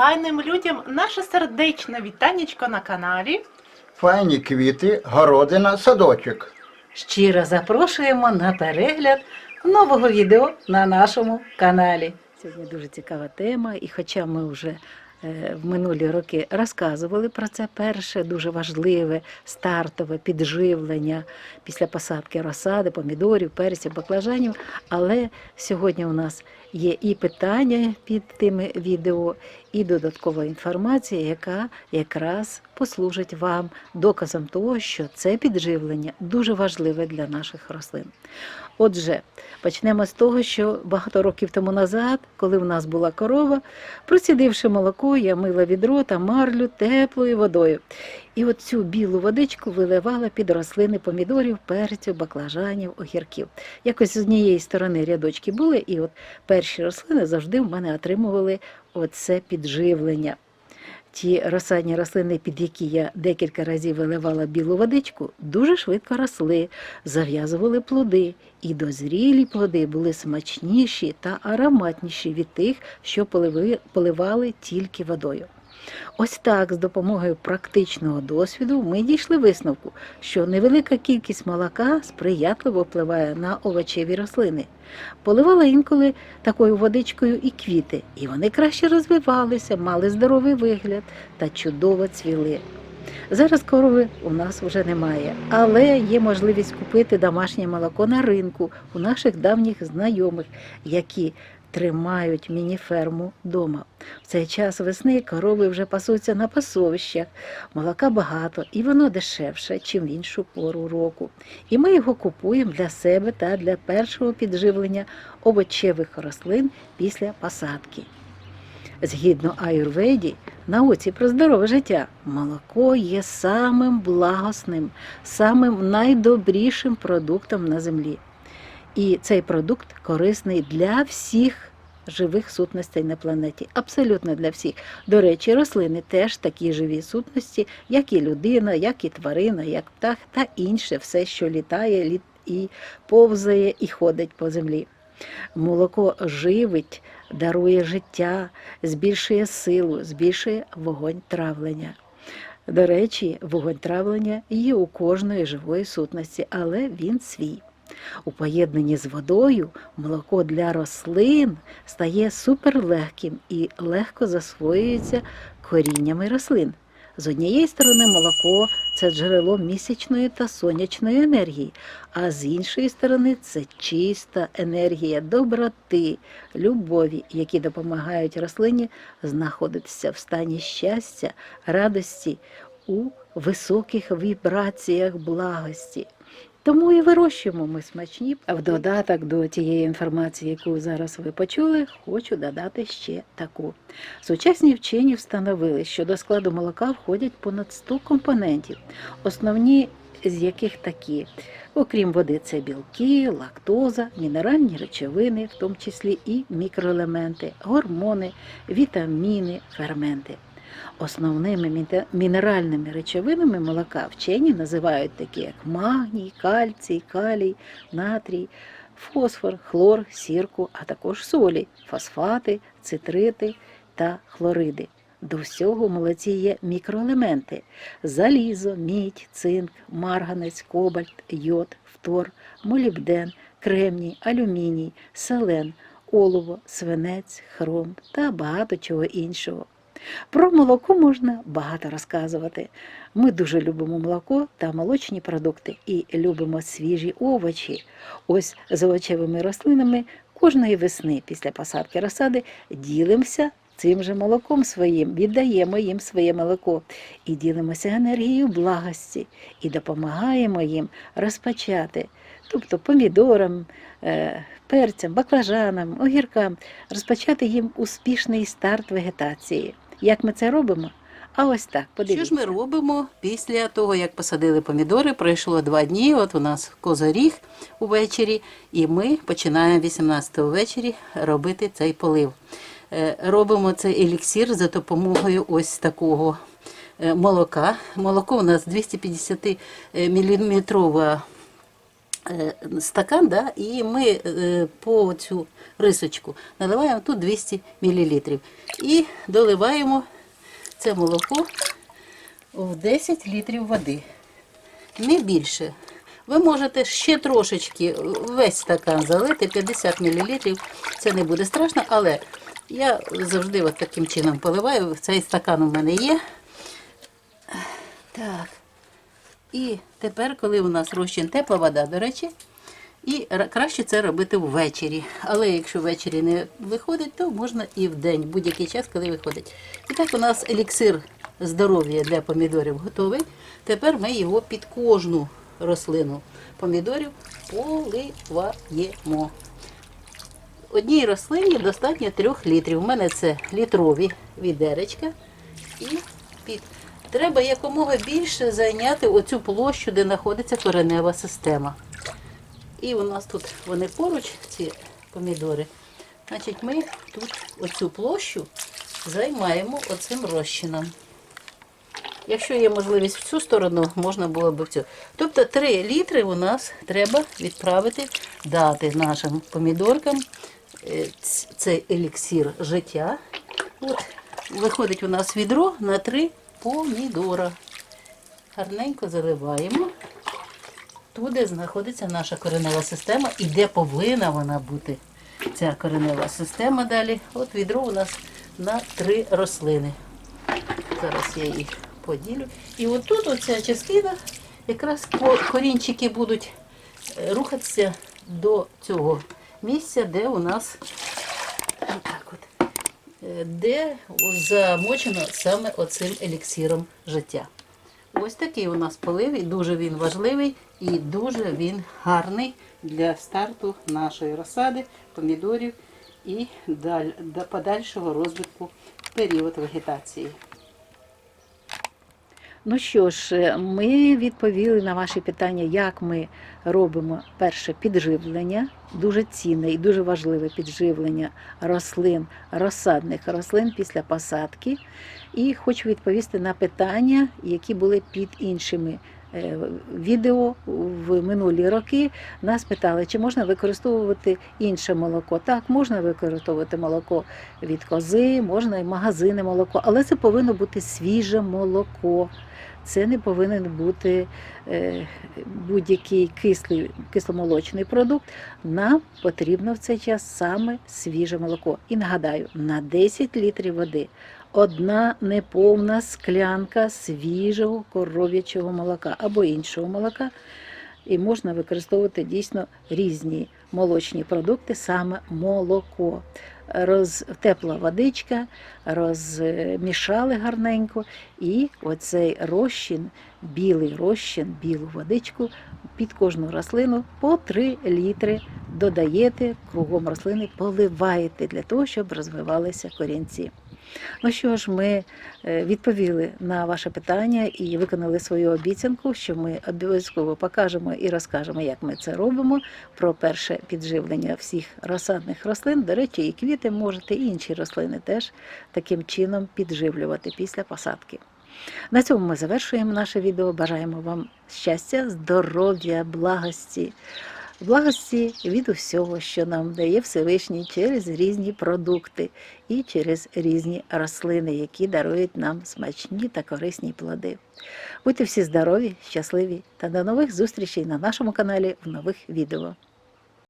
файним людям наше сердечне вітанечко на каналі. Файні квіти, городина, садочок. Щиро запрошуємо на перегляд нового відео на нашому каналі. Сьогодні дуже цікава тема, і хоча ми вже е, в минулі роки розказували про це перше, дуже важливе стартове підживлення після посадки розсади, помідорів, перців, баклажанів. Але сьогодні у нас є і питання під тими відео, і додаткова інформація, яка якраз послужить вам доказом того, що це підживлення дуже важливе для наших рослин. Отже, почнемо з того, що багато років тому назад, коли в нас була корова, процідивши молоко, я мила відро та марлю теплою водою. І от цю білу водичку виливала під рослини помідорів, перцю, баклажанів, огірків. Якось з однієї сторони рядочки були, і от перші рослини завжди в мене отримували оце підживлення. Ті розсадні рослини, під які я декілька разів виливала білу водичку, дуже швидко росли, зав'язували плоди, і дозрілі плоди були смачніші та ароматніші від тих, що поливали тільки водою. Ось так, з допомогою практичного досвіду, ми дійшли висновку, що невелика кількість молока сприятливо впливає на овочеві рослини. Поливала інколи такою водичкою і квіти, і вони краще розвивалися, мали здоровий вигляд та чудово цвіли. Зараз корови у нас вже немає, але є можливість купити домашнє молоко на ринку у наших давніх знайомих, які тримають міні-ферму вдома. В цей час весни корови вже пасуться на пасовищах, молока багато і воно дешевше, чим в іншу пору року. І ми його купуємо для себе та для першого підживлення овочевих рослин після посадки. Згідно аюрведі, науці про здорове життя, молоко є самим благосним, самим найдобрішим продуктом на землі. І цей продукт корисний для всіх живих сутностей на планеті. Абсолютно для всіх. До речі, рослини теж такі живі сутності, як і людина, як і тварина, як птах та інше, все, що літає, літ і повзає і ходить по землі. Молоко живить, дарує життя, збільшує силу, збільшує вогонь травлення. До речі, вогонь травлення є у кожної живої сутності, але він свій. У поєднанні з водою молоко для рослин стає суперлегким і легко засвоюється коріннями рослин. З однієї сторони, молоко це джерело місячної та сонячної енергії, а з іншої сторони, це чиста енергія доброти, любові, які допомагають рослині знаходитися в стані щастя, радості у високих вібраціях благості. Тому і вирощуємо ми смачні. А в додаток до тієї інформації, яку зараз ви почули, хочу додати ще таку. Сучасні вчені встановили, що до складу молока входять понад 100 компонентів, основні з яких такі. Окрім води, це білки, лактоза, мінеральні речовини, в тому числі і мікроелементи, гормони, вітаміни, ферменти. Основними мінеральними речовинами молока вчені називають такі, як магній, кальцій, калій, натрій, фосфор, хлор, сірку, а також солі, фосфати, цитрити та хлориди. До всього в молоці є мікроелементи: залізо, мідь, цинк, марганець, кобальт, йод, фтор, молібден, кремній, алюміній, селен, олово, свинець, хром та багато чого іншого. Про молоко можна багато розказувати. Ми дуже любимо молоко та молочні продукти і любимо свіжі овочі. Ось з овочевими рослинами кожної весни після посадки розсади ділимося цим же молоком своїм, віддаємо їм своє молоко і ділимося енергією благості і допомагаємо їм розпочати, тобто помідорам, е, перцям, баклажанам, огіркам, розпочати їм успішний старт вегетації. Як ми це робимо? А ось так, Що ж ми робимо після того, як посадили помідори? Пройшло два дні. От у нас козоріг увечері, і ми починаємо 18-го ввечері робити цей полив. Е, Робимо цей еліксир за допомогою ось такого е, молока. Молоко у нас 250 мм е, стакан, да, і ми е, по цю рисочку наливаємо тут 200 мл. І доливаємо це молоко в 10 літрів води. Не більше. Ви можете ще трошечки весь стакан залити, 50 мл. Це не буде страшно, але я завжди от таким чином поливаю. Цей стакан у мене є. Так. І тепер, коли у нас розчин тепла вода, до речі, і краще це робити ввечері. Але якщо ввечері не виходить, то можна і в день, будь-який час, коли виходить. І так у нас еліксир здоров'я для помідорів готовий. Тепер ми його під кожну рослину помідорів поливаємо. Одній рослині достатньо 3 літрів. У мене це літрові відеречка. І під. Треба якомога більше зайняти оцю площу, де знаходиться коренева система. І у нас тут вони поруч, ці помідори. Значить, ми тут оцю площу займаємо оцим розчином. Якщо є можливість в цю сторону, можна було б в цю. Тобто 3 літри у нас треба відправити, дати нашим помідоркам е, цей еліксир життя. От, виходить у нас відро на 3 помідора. Гарненько заливаємо туди знаходиться наша коренева система і де повинна вона бути. Ця коренева система далі. От відро у нас на три рослини. Зараз я їх поділю. І отут оця частина, якраз корінчики будуть е, рухатися до цього місця, де у нас де замочено саме оцим еліксіром життя. Ось такий у нас полив, і дуже він важливий і дуже він гарний для старту нашої розсади, помідорів і подальшого розвитку період вегетації. Ну що ж, е, ми відповіли на ваші питання, як ми робимо перше підживлення, дуже цінне і дуже важливе підживлення рослин, розсадних рослин після посадки. І хочу відповісти на питання, які були під іншими відео в минулі роки. Нас питали, чи можна використовувати інше молоко. Так, можна використовувати молоко від кози, можна і магазинне молоко, але це повинно бути свіже молоко. Це не повинен бути е, будь-який кислий, кисломолочний продукт. Нам потрібно в цей час саме свіже молоко. І нагадаю, на 10 літрів води одна неповна склянка свіжого коров'ячого молока або іншого молока. І можна використовувати дійсно різні молочні продукти, саме молоко. Роз, тепла водичка, розмішали гарненько, і оцей розчин, білий розчин, білу водичку під кожну рослину по 3 літри додаєте кругом рослини, поливаєте для того, щоб розвивалися корінці. Ну що ж, ми е, відповіли на ваше питання і виконали свою обіцянку, що ми обов'язково покажемо і розкажемо, як ми це робимо. Про перше підживлення всіх розсадних рослин. До речі, і квіти можете, і інші рослини теж таким чином підживлювати після посадки. На цьому ми завершуємо наше відео. Бажаємо вам щастя, здоров'я, благості. Благості від усього, що нам дає Всевишній через різні продукти і через різні рослини, які дарують нам смачні та корисні плоди. Будьте всі здорові, щасливі та до нових зустрічей на нашому каналі в нових відео.